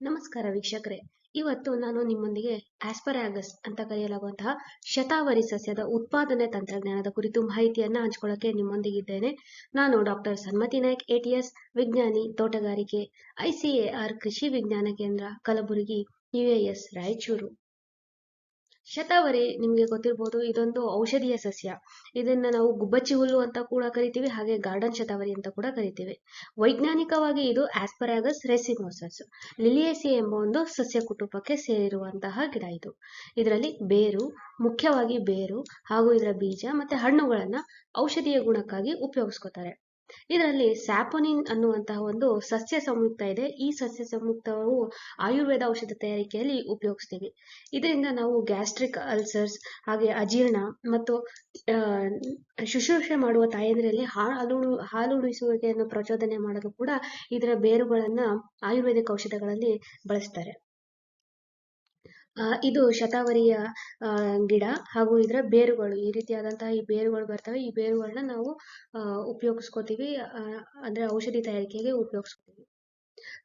ನಮಸ್ಕಾರ ವೀಕ್ಷಕರೇ. ಇವತ್ತು ನಾನು ನಿಮ್ಮೊಂದಿಗೆ ಆಸ್ಪರಾಗಸ್ ಅಂತ ಕರೆಯಲಾಗುವಂತಹ ಶತಾವರಿ ಸಸ್ಯದ ಉತ್ಪಾದನೆ ತಂತ್ರಜ್ಞಾನದ ಕುರಿತು ಮಾಹಿತಿಯನ್ನ ಹಂಚ್ಕೊಳ್ಳೋಕೆ ನಿಮ್ಮೊಂದಿಗಿದ್ದೇನೆ. ನಾನು ಡಾಕ್ಟರ್ ಸನ್ಮತಿ ನಾಯ್ಕ್ ಎಟಿಎಸ್ ವಿಜ್ಞಾನಿ, ತೋಟಗಾರಿಕೆ ಐಸಿಎಆರ್ ಕೃಷಿ ವಿಜ್ಞಾನ ಕೇಂದ್ರ, ಕಲಬುರಗಿ ಯುಎಎಸ್ ರಾಯಚೂರು. ಶತಾವರಿ ನಿಮಗೆ ಗೊತ್ತಿರ್ಬೋದು, ಇದೊಂದು ಔಷಧೀಯ ಸಸ್ಯ. ಇದನ್ನ ನಾವು ಗುಬ್ಬಚ್ಚಿ ಹುಲ್ಲು ಅಂತ ಕೂಡ ಕರಿತೀವಿ, ಹಾಗೆ ಗಾರ್ಡನ್ ಶತಾವರಿ ಅಂತ ಕೂಡ ಕರಿತೀವಿ. ವೈಜ್ಞಾನಿಕವಾಗಿ ಇದು ಆಸ್ಪರಾಗಸ್ ರೆಸಿಮೋಸಸ್ ಲಿಲಿಯೇಸಿ ಎಂಬ ಒಂದು ಸಸ್ಯ ಕುಟುಂಬಕ್ಕೆ ಸೇರಿರುವಂತಹ ಗಿಡ ಇದು. ಇದರಲ್ಲಿ ಬೇರು, ಮುಖ್ಯವಾಗಿ ಬೇರು ಹಾಗೂ ಇದರ ಬೀಜ ಮತ್ತೆ ಹಣ್ಣುಗಳನ್ನ ಔಷಧೀಯ ಗುಣಕ್ಕಾಗಿ ಉಪಯೋಗಿಸ್ಕೋತಾರೆ. ಇದರಲ್ಲಿ ಸ್ಯಾಪೋನಿನ್ ಅನ್ನುವಂತಹ ಒಂದು ಸಸ್ಯ ಸಂಯುಕ್ತ ಇದೆ. ಈ ಸಸ್ಯ ಸಂಯುಕ್ತವು ಆಯುರ್ವೇದ ಔಷಧ ತಯಾರಿಕೆಯಲ್ಲಿ ಉಪಯೋಗಿಸ್ತೀವಿ. ಇದರಿಂದ ನಾವು ಗ್ಯಾಸ್ಟ್ರಿಕ್ ಅಲ್ಸರ್ಸ್ ಹಾಗೆ ಅಜೀರ್ಣ ಮತ್ತು ಶುಶ್ರೂಷೆ ಮಾಡುವ ತಾಯಂದಿರಲ್ಲಿ ಹಾಲು ಹಾಲುಣಿಸುವಿಕೆಯನ್ನು ಪ್ರಚೋದನೆ ಮಾಡಲು ಕೂಡ ಇದರ ಬೇರುಗಳನ್ನ ಆಯುರ್ವೇದಿಕ್ ಔಷಧಗಳಲ್ಲಿ ಬಳಸ್ತಾರೆ. ಇದು ಶತಾವರಿಯ ಗಿಡ ಹಾಗೂ ಇದರ ಬೇರುಗಳು. ಈ ರೀತಿಯಾದಂತಹ ಈ ಬೇರುಗಳು ಬರ್ತವೆ. ಈ ಬೇರುಗಳನ್ನ ನಾವು ಉಪಯೋಗಿಸ್ಕೋತೀವಿ. ಅಂದ್ರೆ ಔಷಧಿ ತಯಾರಿಕೆಗೆ ಉಪಯೋಗಿಸ್ಕೋತೀವಿ.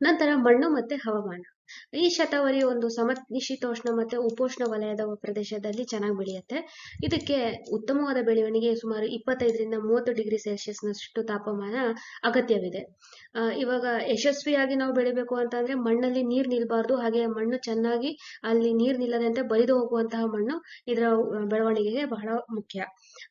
ನಂತರ ಮಣ್ಣು ಮತ್ತೆ ಹವಾಮಾನ. ಈ ಶತಾವರಿ ಒಂದು ಸಮಶೀತೋಷ್ಣ ಮತ್ತೆ ಉಪೋಷ್ಣ ವಲಯದ ಪ್ರದೇಶದಲ್ಲಿ ಚೆನ್ನಾಗಿ ಬೆಳೆಯುತ್ತೆ. ಇದಕ್ಕೆ ಉತ್ತಮವಾದ ಬೆಳವಣಿಗೆ ಸುಮಾರು ಇಪ್ಪತ್ತೈದರಿಂದ ಮೂವತ್ತು ಡಿಗ್ರಿ ಸೆಲ್ಸಿಯಸ್ನಷ್ಟು ತಾಪಮಾನ ಅಗತ್ಯವಿದೆ. ಇವಾಗ ಯಶಸ್ವಿಯಾಗಿ ನಾವು ಬೆಳಿಬೇಕು ಅಂತಂದ್ರೆ ಮಣ್ಣಲ್ಲಿ ನೀರು ನಿಲ್ಬಾರ್ದು, ಹಾಗೆ ಮಣ್ಣು ಚೆನ್ನಾಗಿ ಅಲ್ಲಿ ನೀರು ನಿಲ್ಲದಂತೆ ಬರಿದು ಹೋಗುವಂತಹ ಮಣ್ಣು ಇದರ ಬೆಳವಣಿಗೆಗೆ ಬಹಳ ಮುಖ್ಯ.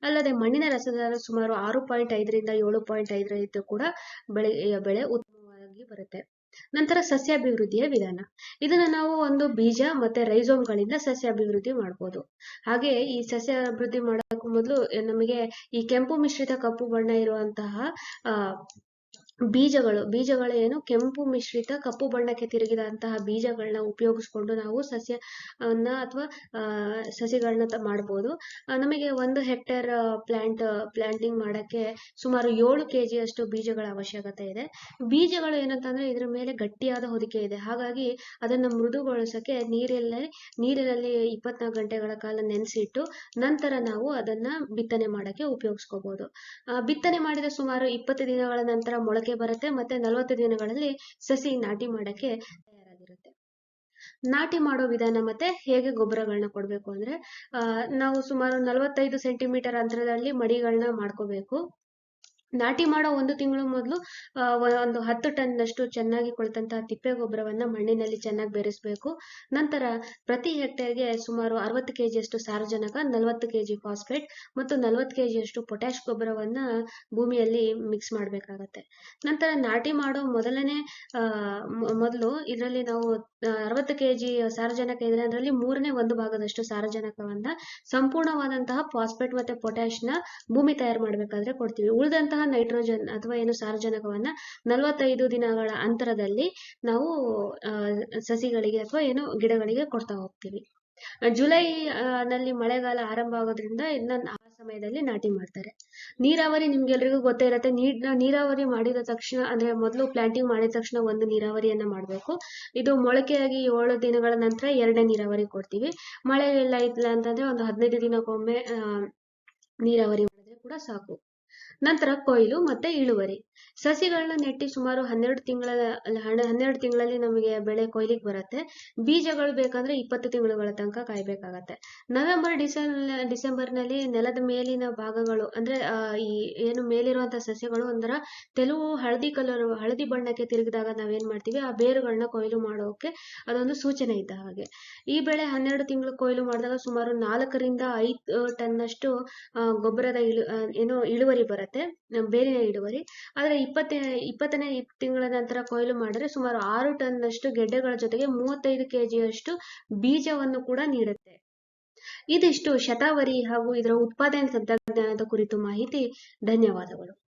ಅಲ್ಲದೆ ಮಣ್ಣಿನ ರಸದಾರ ಸುಮಾರು ಆರು ಪಾಯಿಂಟ್ ಐದರಿಂದ ಏಳು ಪಾಯಿಂಟ್ ಐದರ ಕೂಡ ಬೆಳೆ ಬೆಳೆ ಉತ್ತಮವಾಗಿ ಬರುತ್ತೆ. ನಂತರ ಸಸ್ಯಾಭಿವೃದ್ಧಿಯ ವಿಧಾನ. ಇದನ್ನ ನಾವು ಒಂದು ಬೀಜ ಮತ್ತೆ ರೈಸೋಮ್ಗಳಿಂದ ಸಸ್ಯಾಭಿವೃದ್ಧಿ ಮಾಡ್ಬೋದು. ಹಾಗೆ ಈ ಸಸ್ಯ ಅಭಿವೃದ್ಧಿ ಮಾಡೋಕ್ಕೂ ಮೊದಲು ನಮಗೆ ಈ ಕೆಂಪು ಮಿಶ್ರಿತ ಕಪ್ಪು ಬಣ್ಣ ಇರುವಂತಹ ಬೀಜಗಳು ಬೀಜಗಳು ಏನು ಕೆಂಪು ಮಿಶ್ರಿತ ಕಪ್ಪು ಬಣ್ಣಕ್ಕೆ ತಿರುಗಿದಂತಹ ಬೀಜಗಳನ್ನ ಉಪಯೋಗಿಸ್ಕೊಂಡು ನಾವು ಸಸ್ಯವನ್ನ ಅಥವಾ ಸಸಿಗಳನ್ನ ಮಾಡ್ಬೋದು. ನಮಗೆ ಒಂದು ಹೆಕ್ಟೇರ್ ಪ್ಲಾಂಟ್, ಪ್ಲಾಂಟಿಂಗ್ ಮಾಡಕ್ಕೆ ಸುಮಾರು ಏಳು ಕೆ ಜಿಯಷ್ಟು ಬೀಜಗಳ ಅವಶ್ಯಕತೆ ಇದೆ. ಬೀಜಗಳು ಏನಂತಂದ್ರೆ ಇದ್ರ ಮೇಲೆ ಗಟ್ಟಿಯಾದ ಹೊದಿಕೆ ಇದೆ. ಹಾಗಾಗಿ ಅದನ್ನ ಮೃದುಗೊಳಿಸಕ್ಕೆ ನೀರಲ್ಲಿ, ನೀರಿನಲ್ಲಿ ಇಪ್ಪತ್ನಾಲ್ಕು ಗಂಟೆಗಳ ಕಾಲ ನೆನೆಸಿಟ್ಟು ನಂತರ ನಾವು ಅದನ್ನ ಬಿತ್ತನೆ ಮಾಡಕ್ಕೆ ಉಪಯೋಗಿಸ್ಕೋಬಹುದು ಬಿತ್ತನೆ ಮಾಡಿದ ಸುಮಾರು ಇಪ್ಪತ್ತು ದಿನಗಳ ನಂತರ ಮೊಳಕೆ ಬರುತ್ತೆ ಮತ್ತೆ ನಲವತ್ತು ದಿನಗಳಲ್ಲಿ ಸಸಿ ನಾಟಿ ಮಾಡಕ್ಕೆ ತಯಾರಾಗಿರುತ್ತೆ. ನಾಟಿ ಮಾಡೋ ವಿಧಾನ ಮತ್ತೆ ಹೇಗೆ ಗೊಬ್ಬರಗಳನ್ನ ಕೊಡ್ಬೇಕು ಅಂದ್ರೆ ನಾವು ಸುಮಾರು ನಲವತ್ತೈದು ಸೆಂಟಿಮೀಟರ್ ಅಂತರದಲ್ಲಿ ಮಡಿಗಳನ್ನ ಮಾಡ್ಕೋಬೇಕು. ನಾಟಿ ಮಾಡೋ ಒಂದು ತಿಂಗಳು ಮೊದಲು ಒಂದು ಹತ್ತು ಟನ್ನಷ್ಟು ಚೆನ್ನಾಗಿ ಕೊಳೆತಂತಹ ತಿಪ್ಪೆ ಗೊಬ್ಬರವನ್ನ ಮಣ್ಣಿನಲ್ಲಿ ಚೆನ್ನಾಗಿ ಬೆರೆಸಬೇಕು. ನಂತರ ಪ್ರತಿ ಹೆಕ್ಟೇರ್ಗೆ ಸುಮಾರು ಅರವತ್ತು ಕೆಜಿಯಷ್ಟು ಸಾರಜನಕ, ನಲವತ್ತು ಕೆಜಿ ಫಾಸ್ಫೇಟ್ ಮತ್ತು ನಲವತ್ತು ಕೆಜಿಯಷ್ಟು ಪೊಟ್ಯಾಶ್ ಗೊಬ್ಬರವನ್ನ ಭೂಮಿಯಲ್ಲಿ ಮಿಕ್ಸ್ ಮಾಡಬೇಕಾಗತ್ತೆ. ನಂತರ ನಾಟಿ ಮಾಡೋ ಮೊದಲನೇ ಮೊದಲು ಇದರಲ್ಲಿ ನಾವು ಅರವತ್ತು ಕೆಜಿ ಸಾರಜನಕ ಇದ್ರೆ ಅದರಲ್ಲಿ ಮೂರನೇ ಒಂದು ಭಾಗದಷ್ಟು ಸಾರಜನಕವನ್ನ ಸಂಪೂರ್ಣವಾದಂತಹ ಫಾಸ್ಫೇಟ್ ಮತ್ತೆ ಪೊಟ್ಯಾಶ್ನ ಭೂಮಿ ತಯಾರು ಮಾಡಬೇಕಾದ್ರೆ ಕೊಡ್ತೀವಿ. ಉಳಿದಂತಹ ನೈಟ್ರೋಜನ್ ಅಥವಾ ಏನು ಸಾರಜನಕವನ್ನ ನಲವತ್ತೈದು ದಿನಗಳ ಅಂತರದಲ್ಲಿ ನಾವು ಸಸಿಗಳಿಗೆ ಅಥವಾ ಏನು ಗಿಡಗಳಿಗೆ ಕೊಡ್ತಾ ಹೋಗ್ತೀವಿ. ಜುಲೈ ನಲ್ಲಿ ಮಳೆಗಾಲ ಆರಂಭ ಆಗೋದ್ರಿಂದ ಇನ್ನ ಆ ಸಮಯದಲ್ಲಿ ನಾಟಿ ಮಾಡ್ತಾರೆ. ನೀರಾವರಿ ನಿಮ್ಗೆಲ್ರಿಗೂ ಗೊತ್ತೇ ಇರತ್ತೆ. ನೀರಾವರಿ ಮಾಡಿದ ತಕ್ಷಣ, ಅಂದ್ರೆ ಮೊದಲು ಪ್ಲಾಂಟಿಂಗ್ ಮಾಡಿದ ತಕ್ಷಣ ಒಂದು ನೀರಾವರಿಯನ್ನ ಮಾಡಬೇಕು. ಇದು ಮೊಳಕೆಯಾಗಿ ಏಳು ದಿನಗಳ ನಂತರ ಎರಡನೇ ನೀರಾವರಿ ಕೊಡ್ತೀವಿ. ಮಳೆ ಎಲ್ಲ ಇಲ್ಲ ಅಂತಂದ್ರೆ ಒಂದು ಹದಿನೈದು ದಿನಕ್ಕೊಮ್ಮೆ ನೀರಾವರಿ ಮಾಡಿದ್ರೆ ಕೂಡ ಸಾಕು. ನಂತರ ಕೊಯ್ಲು ಮತ್ತೆ ಇಳುವರಿ. ಸಸಿಗಳನ್ನ ನೆಟ್ಟಿ ಸುಮಾರು ಹನ್ನೆರಡು ತಿಂಗಳ ಹನ್ನೆರಡು ತಿಂಗಳಲ್ಲಿ ನಮಗೆ ಬೆಳೆ ಕೊಯ್ಲಿಗೆ ಬರುತ್ತೆ. ಬೀಜಗಳು ಬೇಕಂದ್ರೆ ಇಪ್ಪತ್ತು ತಿಂಗಳುಗಳ ತನಕ ಕಾಯ್ಬೇಕಾಗತ್ತೆ. ನವೆಂಬರ್, ಡಿಸೆಂಬರ್ ಡಿಸೆಂಬರ್ನಲ್ಲಿ ನೆಲದ ಮೇಲಿನ ಭಾಗಗಳು ಅಂದ್ರೆ ಈ ಏನು ಮೇಲಿರುವಂತಹ ಸಸ್ಯಗಳು ಒಂಥರ ತೆಲುವು ಹಳದಿ ಕಲರ್, ಹಳದಿ ಬಣ್ಣಕ್ಕೆ ತಿರುಗಿದಾಗ ನಾವೇನ್ ಮಾಡ್ತೀವಿ, ಆ ಬೇರುಗಳನ್ನ ಕೊಯ್ಲು ಮಾಡೋಕೆ ಅದೊಂದು ಸೂಚನೆ ಇದ್ದ ಹಾಗೆ. ಈ ಬೆಳೆ ಹನ್ನೆರಡು ತಿಂಗಳು ಕೊಯ್ಲು ಮಾಡಿದಾಗ ಸುಮಾರು ನಾಲ್ಕರಿಂದ ಐದು ಟನ್ನಷ್ಟು ಗೊಬ್ಬರದ ಇಳು ಏನು ಇಳುವರಿ ಬರುತ್ತೆ ಬೇರಿನ ಇಳುವರಿ. ಆದ್ರೆ ಇಪ್ಪತ್ತ, ಇಪ್ಪತ್ತನೇ ತಿಂಗಳ ನಂತರ ಕೊಯ್ಲು ಮಾಡಿದ್ರೆ ಸುಮಾರು ಆರು ಟನ್ನಷ್ಟು ಗೆಡ್ಡೆಗಳ ಜೊತೆಗೆ ಮೂವತ್ತೈದು ಕೆಜಿಯಷ್ಟು ಬೀಜವನ್ನು ಕೂಡ ನೀಡುತ್ತೆ. ಇದಿಷ್ಟು ಶತಾವರಿ ಹಾಗೂ ಇದರ ಉತ್ಪಾದನೆ ತಂತ್ರಜ್ಞಾನದ ಕುರಿತು ಮಾಹಿತಿ. ಧನ್ಯವಾದಗಳು.